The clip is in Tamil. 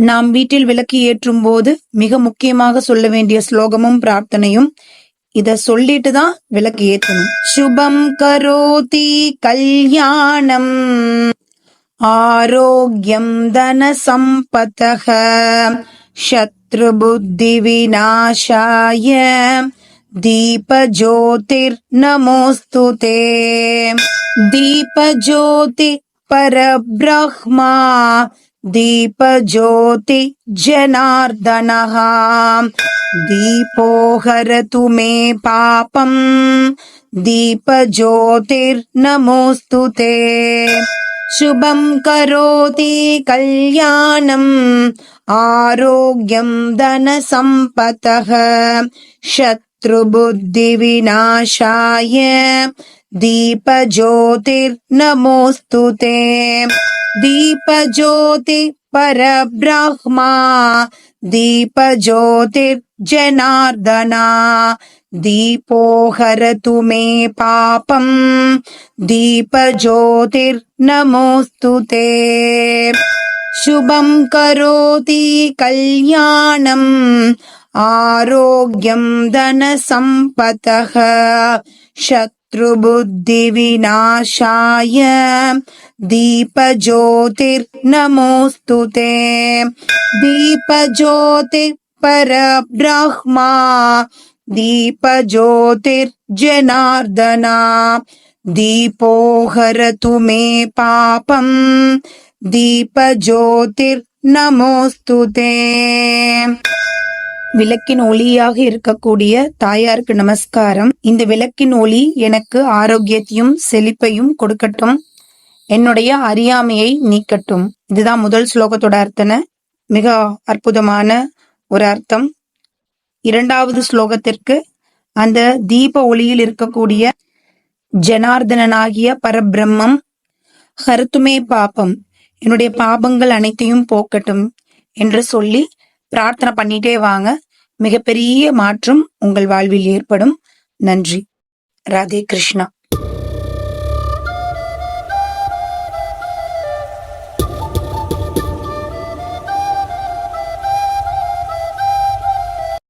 நாம் வீட்டில் விளக்கு ஏற்றும் போது மிக முக்கியமாக சொல்ல வேண்டிய ஸ்லோகமும் பிரார்த்தனையும் இத சொல்லிட்டு தான் விளக்கு ஏற்றணும் சுபம் கரோதி கல்யாணம் ஆரோக்கியம் தன சம்பதக சத்ரு புத்தி விநாசாய दीपज्योतिर्नमोऽस्तु ते दीपज्योति परब्रह्मा दीपज्योति जनार्दनः दीपो हरतु मे पापम्। दीपज्योतिर्नमोऽस्तु ते। शुभं करोति कल्याणम्। आरोग्यं धनसम्पतः। शत् शत्रुबुद्धिविनाशाय दीपज्योतिर्नमोऽस्तु ते दीपज्योति परब्रह्मा दीपज्योतिर्जनार्दना दीपो हरतु मे पापम् दीपज्योतिर्नमोऽस्तु ते। शुभं करोति कल्याणम् आरोग्यं धनसम्पतः शत्रुबुद्धिविनाशाय दीपज्योतिर्नमोऽस्तु ते। दीपज्योति परब्रह्मा दीपज्योतिर्जनार्दना दीपो हरतु मे पापम् दीपज्योतिर्नमोऽस्तु விளக்கின் ஒளியாக இருக்கக்கூடிய தாயாருக்கு நமஸ்காரம். இந்த விளக்கின் ஒளி எனக்கு ஆரோக்கியத்தையும் செழிப்பையும் கொடுக்கட்டும். என்னுடைய அறியாமையை நீக்கட்டும். இதுதான் முதல் ஸ்லோகத்தோட அர்த்தன. மிக அற்புதமான ஒரு அர்த்தம். இரண்டாவது ஸ்லோகத்திற்கு அந்த தீப ஒளியில் இருக்கக்கூடிய ஜனார்தனனாகிய பரபிரம்மம் கருத்துமே பாபம். என்னுடைய பாபங்கள் அனைத்தையும் போக்கட்டும் என்று சொல்லி பிரார்த்தனை பண்ணிட்டே வாங்க. மிகப்பெரிய மாற்றம் உங்கள் வாழ்வில் ஏற்படும். நன்றி. ராதே கிருஷ்ணா.